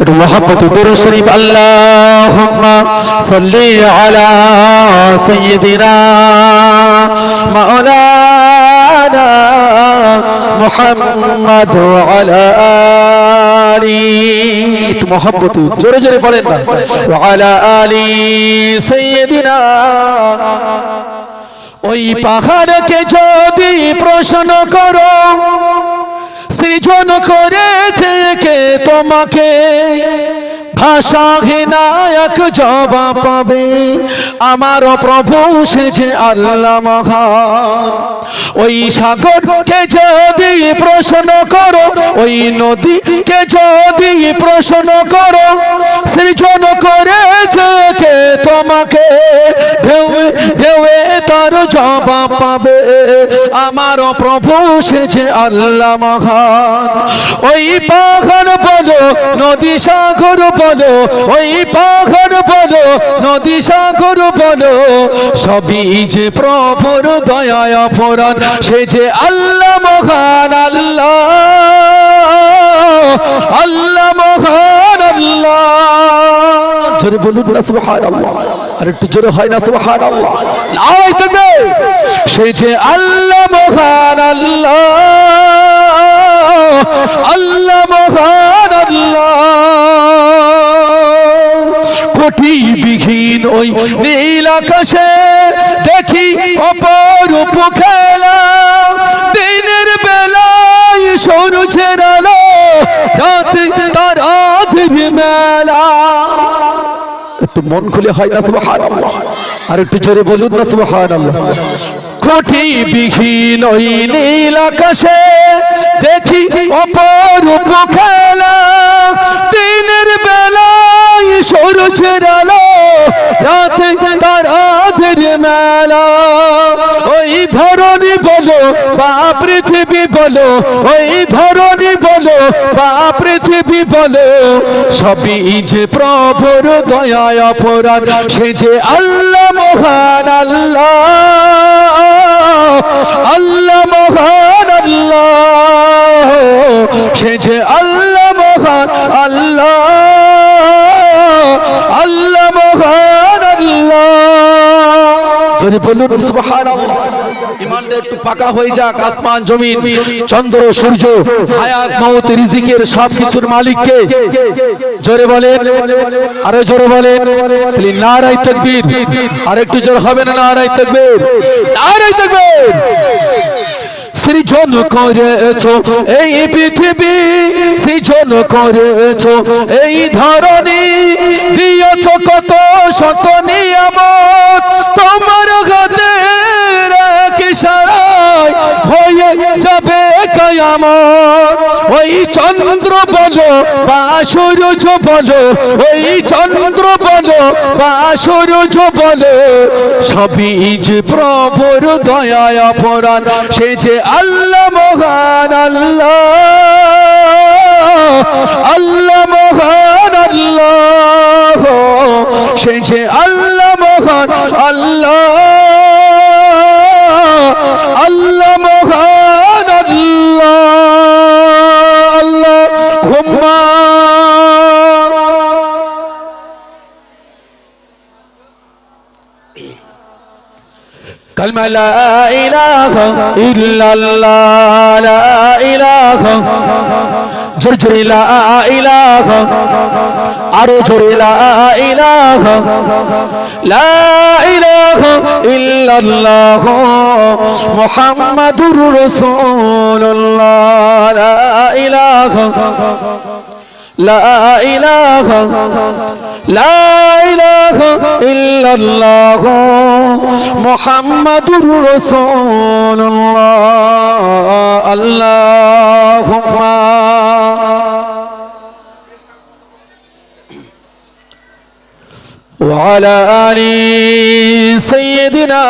একটু মহাব্বত দরুদ শরীফ, আল্লাহুম্মা সাল্লি আলা সাইয়্যিদিনা মাওলানা মুহাম্মদ আলা আলি। একটু মহাব্বত জোরে জোরে বলেন না। আলা আলি সাইয়্যিদিনা। ওই পাহাড়কে যদি প্রশ্ন করো সৃজন করেছে কে তোমাকে? ভাষাহীনায়ক জবাব পাবে। আমার প্রভু সে যে আল্লাহ মহান। ওই সাগরকে যদি প্রশ্ন করো, ওই নদীকে যদি প্রশ্ন করো, সৃজন করেছে কে তোমাকে? ঢেউ, ঢেউয়ে তার জবাব পাবে। আমার প্রভু সে যে আল্লাহ মহান। ওই পাহাড় বলো, নদী সাগর বলো ওই পাহাড় বলো নদী সাগর বলো সবই যে প্রভুর দয়া অপরাধ, সে যে আল্লাহ মহান আল্লাহ আল্লাহ মহান আল্লাহ। জোরে বলুন না, সুবহানাল্লাহ। আর একটু জোরে হয় না, সুবহানাল্লাহ। লাই থাকবে সে যে আল্লাহ মহান আল্লাহ আল্লাহ মহান কোটি বিহীন ওই নীল আকাশে দেখি অপরূপ খেলা। দিনের বেলায় সূর্যের আলো, রাতে তারাদের মেলা। একটু মন খুলে হয় না, সুবহানাল্লাহ। আর একটু জোরে বলুন না, সুবহানাল্লাহ। কোটি বিহীন ওই নীল আকাশে দেখি অপরূপ খেলা। দিনের বেলায় তারাদের মেলা। ওই বলো, বা পৃথিবী বলো, ওই ধরনী বলো, বা পৃথিবী বলো। সবই যে প্রভুর দয়ায় অপরাধ, সে যে আল্লাহ মহান আল্লাহ। আল্লাহ মহান আল্লাহ। সে যে আল্লাহ মহান আল্লাহ। যদি বলুন, সুবহানাল্লাহ। ইমানটা একটু পাকা হয়ে যাক, আসমান, জমিন, চন্দ্র, সূর্য, হায়াত মৌত রিজিকের সব কিছুর মালিককে জোরে বলেন, আরও জোরে বলেন। তাহলে নারাই তাকবীর। আর একটু জোর হবে না নারাই তাকবীর? নারাই তাকবীর! সৃজন করেছ এই পৃথিবী, সৃজন করেছ এই ধরনী দিয়েছ কত শত ওই চন্দ্র বলো বা সূর্য বলো, ওই চন্দ্র বলো বা সূর্য বলো। সবই যে প্রভুর দয়ায় অপরাধ, সে যে আল্লাহ মহান আল্লাহ। আল্লাহ মহান আল্লাহ। সে যে আল্লাহ মহান আল্লাহ। কালমা লা ইলাহা ইল্লাল্লাহ, লা ইলাহা জোর জোরে লা ইলাহা, আরও জোরে লা ইলাহা লা ইলাহা ইল্লাল্লাহ, মুহাম্মাদুর রাসূলুল্লাহ, লা ইলাহা لا إله لا إله إلا الله محمد رسول الله. اللهم وعلى آل سيدنا